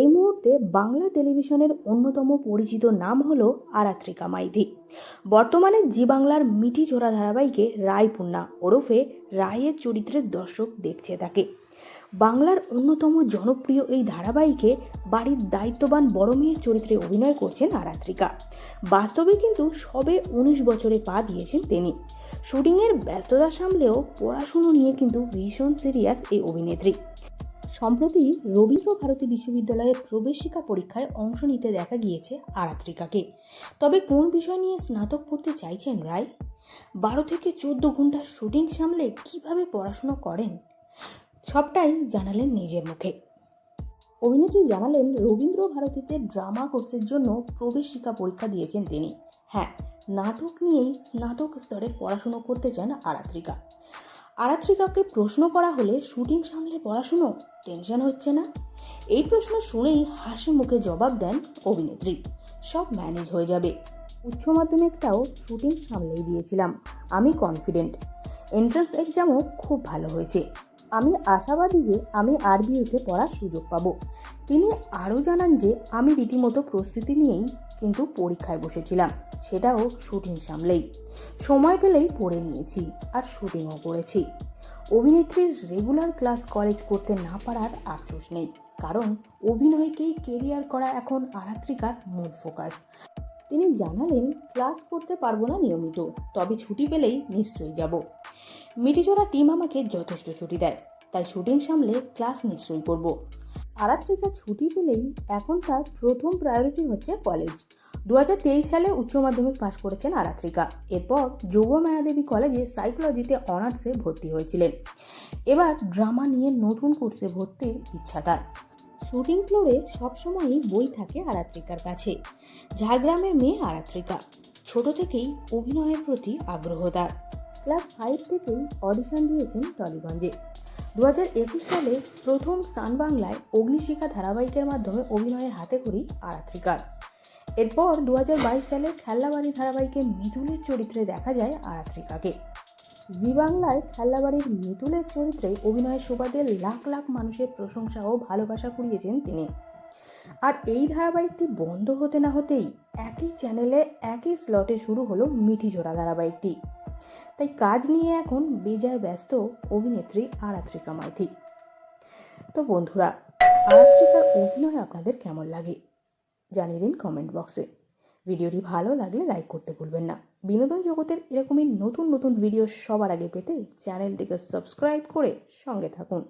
এই মুহূর্তে বাংলা টেলিভিশনের অন্যতম পরিচিত নাম হল আরাত্রিকা মাইধি বর্তমানে জি বাংলার মিঠি ঝোড়া ধারাবাহিকে রায়পূর্ণা ওরফে রায়ের চরিত্রের দর্শক দেখছে তাকে। বাংলার অন্যতম জনপ্রিয় এই ধারাবাহিকে বাড়ির দায়িত্ববান বড় মেয়ের চরিত্রে অভিনয় করছেন আরাত্রিকা। বাস্তবে কিন্তু সবে উনিশ বছরে পা দিয়েছেন তিনি। শুটিংয়ের ব্যস্ততা সামলেও পড়াশুনো নিয়ে কিন্তু ভীষণ সিরিয়াস এই অভিনেত্রী। সম্প্রতি রবীন্দ্র ভারতী বিশ্ববিদ্যালয়ের প্রবেশিকা পরীক্ষায় অংশ নিতে দেখা গিয়েছে আরাত্রিকাকে। তবে কোন বিষয় নিয়ে স্নাতক পড়তে চাইছেন রায়? বারো থেকে চোদ্দ ঘণ্টার শুটিং সামলে কীভাবে পড়াশুনো করেন? সবটাই জানালেন নিজের মুখে। অভিনেত্রী জানালেন, রবীন্দ্র ভারতীতে ড্রামা কোর্সের জন্য প্রবেশিকা পরীক্ষা দিয়েছেন তিনি। হ্যাঁ নাটক নিয়েই স্নাতক স্তরে পড়াশুনো করতে চান আরাত্রিকা। আরাত্রিকাকে প্রশ্ন করা হলে শুটিং সামলে পড়াশুনো? টেনশন হচ্ছে না? এই প্রশ্ন শুনেই হাসি মুখে জবাব দেন অভিনেত্রী। সব ম্যানেজ হয়ে যাবে। উচ্চ মাধ্যমিকটাও শুটিং সামলেই দিয়েছিলাম। আমি কনফিডেন্ট। এন্ট্রান্স এক্সামও খুব ভালো হয়েছে। আমি আশাবাদী যে আমি আরবিউতে পড়ার সুযোগ পাবো। তিনি আরও জানান যে আমি রীতিমতো প্রস্তুতি নিয়েই কিন্তু পরীক্ষায় বসেছিলাম। সেটাও শুটিং সামলেই। সময় পেলেই পড়ে নিয়েছি আর শুটিংও করেছি। অভিনেত্রীর রেগুলার ক্লাস কলেজ করতে না পারার আফসোস নেই, কারণ অভিনয়কেই কেরিয়ার করা এখন আরাত্রিকার মূল ফোকাস। তিনি জানালেন, ক্লাস করতে পারব না নিয়মিত, তবে ছুটি পেলেই নিশ্চয়ই যাব। মিটিজোড়া টিম আমাকে যথেষ্ট ছুটি দেয়, তাই শুটিং সামলে ক্লাস নিশ্চয়ই করব। আরাত্রিকা ছুটি পেলেই এখন তার প্রথম প্রায়োরিটি হচ্ছে কলেজ দু হাজার তেইশ সালে উচ্চ মাধ্যমিক পাশ করেছেন আরাত্রিকা। এরপর যোগ মায়াদেবী কলেজে সাইকোলজিতে অনার্সে ভর্তি হয়েছিলেন। এবার ড্রামা নিয়ে নতুন কোর্সে ভর্তির ইচ্ছা তার। শুটিং ফ্লোরে সবসময়ই বই থাকে আরাত্রিকার কাছে। ঝাড়গ্রামের মেয়ে আরাত্রিকা। ছোট থেকেই অভিনয়ের প্রতি আগ্রহ তার। ক্লাস ফাইভ থেকেই অডিশন দিয়েছেন টলিগঞ্জে। দু হাজার একুশ সালে প্রথম সান বাংলায় অগ্নিশিখা ধারাবাহিকের মাধ্যমে অভিনয়ের হাতে খড়ি আরাত্রিকার। এরপর দু হাজার বাইশ সালে খেল্লাবাড়ি ধারাবাহিকে মিতুলের চরিত্রে দেখা যায় আরাত্রিকাকে। জি বাংলায় খেল্লাবাড়ির মিতুলের চরিত্রে অভিনয়ের সুবাদে লাখ লাখ মানুষের প্রশংসা ও ভালোবাসা কুড়িয়েছেন তিনি। আর এই ধারাবাহিকটি বন্ধ হতে না হতেই একই চ্যানেলে একই স্লটে শুরু হলো মিঠি ঝোড়া ধারাবাহিকটি। তাই কাজ নিয়ে এখন বেজায় ব্যস্ত অভিনেত্রী আরাত্রিকা মাইথি তো বন্ধুরা, আরাত্রিকার অভিনয় আপনাদের কেমন লাগে? জানিয়ে দিন কমেন্ট বক্সে ভিডিওটি ভালো লাগলে লাইক করতে ভুলবেন না। বিনোদন জগতের এরকমই নতুন নতুন ভিডিও সবার আগে পেতে চ্যানেলটিকে সাবস্ক্রাইব করে সঙ্গে থাকুন।